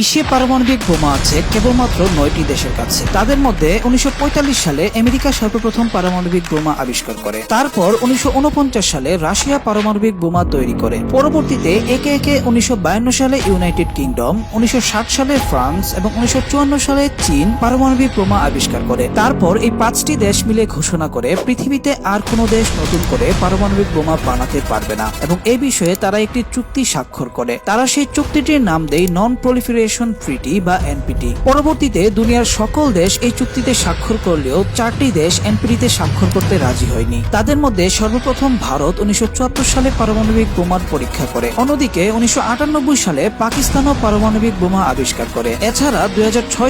বিশ্বে পারমাণবিক বোমা আছে কেবলমাত্র নয়টি দেশের কাছে। তাদের মধ্যে উনিশশো পঁয়তাল্লিশ সালে আমেরিকা সর্বপ্রথম পারমাণবিক বোমা আবিষ্কার করে। তারপর উনিশশো উনপঞ্চাশ সালে রাশিয়া পারমাণবিক বোমা তৈরি করে। পরবর্তীতে একে একে উনিশশো বায়ান্ন সালে ইউনাইটেড কিংডম, উনিশশো ষাট সালে ফ্রান্স এবং উনিশশো চুয়ান্ন সালে চীন পারমাণবিক বোমা আবিষ্কার করে। তারপর এই পাঁচটি দেশ মিলে ঘোষণা করে, পৃথিবীতে আর কোনো দেশ নতুন করে পারমাণবিক বোমা বানাতে পারবে না। এবং এই বিষয়ে তারা একটি চুক্তি স্বাক্ষর করে। তারা সেই চুক্তিটির নাম দেয় নন প্রলিফারেশন ট্রিটি বা এনপিটি পরবর্তীতে দুনিয়ার সকল দেশ এই চুক্তিতে স্বাক্ষর করলেও চারটি দেশ এনপিটিতে স্বাক্ষর করতে রাজি হয়নি। তাদের মধ্যে সর্বপ্রথম ভারত উনিশশো সালে পারমাণবিক বোমার পরীক্ষা করে। অন্যদিকে উনিশশো সালে পাকিস্তানও পারমাণবিক বোমা আবিষ্কার করে। এছাড়া দুই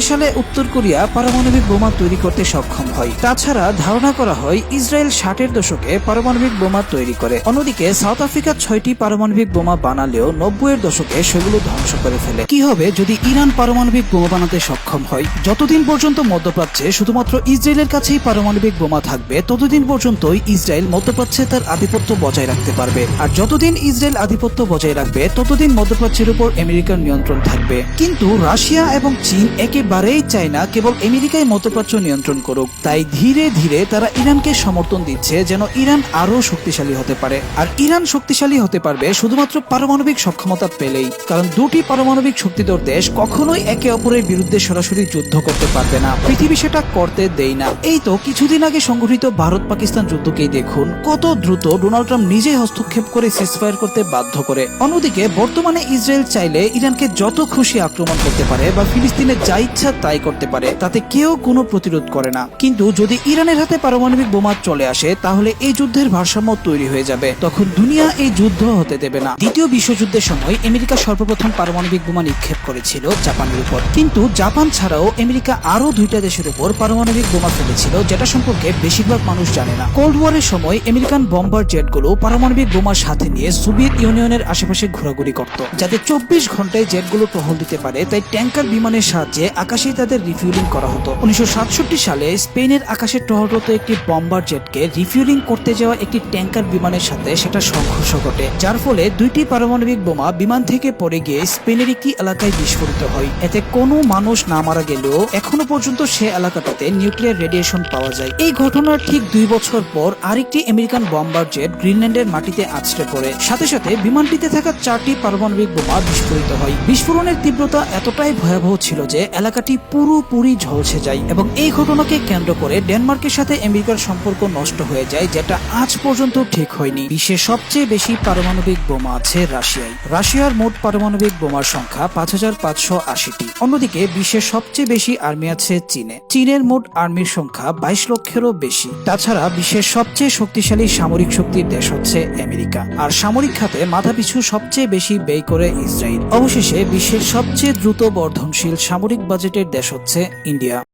সালে উত্তর কোরিয়া পারমাণবিক বোমা তৈরি করতে সক্ষম হয়। তাছাড়া ধারণা করা হয় ইসরায়েল ষাটের দশকে পারমাণবিক বোমা তৈরি করে। অন্যদিকে সাউথ আফ্রিকা ছয়টি পারমাণবিক বোমা বানালেও নব্বইয়ের দশকে সেগুলো ধ্বংস করে ফেলে। কি হবে যদি ইরান পারমাণবিক বোমা বানাতে সক্ষম হয়, যতদিন পর্যন্ত মধ্যপ্রাচ্যে শুধুমাত্র ইসরায়েলের কাছেই পারমাণবিক বোমা থাকবে, ততদিন পর্যন্তই ইসরায়েল মধ্যপ্রাচ্যে তার আধিপত্য বজায় রাখতে পারবে। আর যতদিন ইসরায়েল আধিপত্য বজায় রাখবে, ততদিন মধ্যপ্রাচ্যের উপর আমেরিকার নিয়ন্ত্রণ থাকবে। কিন্তু রাশিয়া এবং চীন একেবারেই চায় না কেবল আমেরিকায় মধ্যপ্রাচ্য নিয়ন্ত্রণ করুক। তাই ধীরে ধীরে তারা ইরানকে সমর্থন দিচ্ছে যেন ইরান আরও শক্তিশালী হতে পারে। আর ইরান শক্তিশালী হতে পারবে শুধুমাত্র পারমাণবিক সক্ষমতা পেলেই, কারণ দুটি পারমাণবিক শক্তিধর দেশ কখনোই একে অপরের বিরুদ্ধে সরাসরি যুদ্ধ করতে পারবে না। পৃথিবী সেটা করতে দেই না। এই তো কিছুদিন আগে সংঘটিত ভারত পাকিস্তান যুদ্ধকেই দেখুন। কত দ্রুত ডোনাল্ড ট্রাম্প নিজেই হস্তক্ষেপ করে সিজফায়ার করতে বাধ্য করে। অন্যদিকে বর্তমানে ইসরায়েল চাইলে ইরানকে যত খুশি আক্রমণ করতে পারে বা ফিলিস্তিনে যা ইচ্ছা তাই করতে পারে, তাতে কেউ কোনো প্রতিরোধ করে না। কিন্তু যদি ইরানের হাতে পারমাণবিক বোমা চলে আসে, তাহলে এই যুদ্ধের ভারসাম্য তৈরি হয়ে যাবে। তখন দুনিয়া এই যুদ্ধ হতে দেবে না। দ্বিতীয় বিশ্বযুদ্ধের সময় আমেরিকা সর্বপ্রথম পারমাণবিক বোমা নিক্ষেপ করেছিল জাপানের উপর। কিন্তু জাপান ছাড়াও আমেরিকা আরও দুইটা দেশের উপর পারমাণবিক বোমা ফেলেছিল, যেটা সম্পর্কে বেশিরভাগ মানুষ জানে না। কোল্ড ওয়ারের সময় আমেরিকান বম্বার জেটগুলো পারমাণবিক বোমার সাথে নিয়ে সোভিয়েত ইউনিয়নের আশেপাশে ঘোরাঘুরি করত, যাতে চব্বিশ ঘন্টায় জেটগুলো টহল দিতে পারে, তাই ট্যাঙ্কার বিমানের সাহায্যে আকাশেই তাদের রিফিউলিং করা হতো। উনিশশো সাতষট্টি সালে স্পেনের আকাশে টহলরত একটি বম্বার জেটকে রিফিউলিং করতে যাওয়া একটি ট্যাঙ্কার বিমানের সাথে সেটা সংঘর্ষ ঘটে, যার ফলে দুইটি পারমাণবিক বোমা বিমান থেকে পড়ে গিয়ে স্পেনের একটি এলাকায় বিস্ফোরিত হয়। এতে কোনো মানুষ না মারা গেলেও এখনও পর্যন্ত সে এলাকাটাতে নিউক্লিয়ার রেডিয়েশন পাওয়া যায়। এই ঘটনার ঠিক দুই বছর পর আরেকটি আমেরিকান বম্বার জেট গ্রিনল্যান্ডের মাটিতে আছড়ে পড়ে। সাথে সাথে বিমানটিতে থাকা চারটি পারমাণবিক বোমা বিস্ফোরিত হয়। বিস্ফোরণের তীব্রতা এতটাই ভয়াবহ ছিল যে এলাকাটি পুরোপুরি ঝলসে যায় এবং এই ঘটনাকে কেন্দ্র করে ডেনমার্কের সাথে আমেরিকার সম্পর্ক নষ্ট হয়ে যায়, যেটা আজ পর্যন্ত ঠিক হয়নি। বিশ্বের সবচেয়ে বেশি পারমাণবিক বোমা আছে রাশিয়ায়। রাশিয়ার মোট পারমাণবিক বোমার সংখ্যা পাঁচ হাজার পাঁচশো আশিটি। অন্যদিকে বিশ্বের সবচেয়ে বেশি আর্মি আছে চীনে। চীনের মোট আর্মির সংখ্যা বাইশ লক্ষেরও বেশি। তাছাড়া বিশ্বের সবচেয়ে শক্তিশালী সামরিক শক্তির দেশ হচ্ছে আমেরিকা। আর সামরিক খাতে মাথাপিছু সবচেয়ে বেশি ব্যয় করে ইসরায়েল। অবশেষে বিশ্বের সবচেয়ে দ্রুত বর্ধনশীল সামরিক বাজেটের দেশ হচ্ছে ইন্ডিয়া।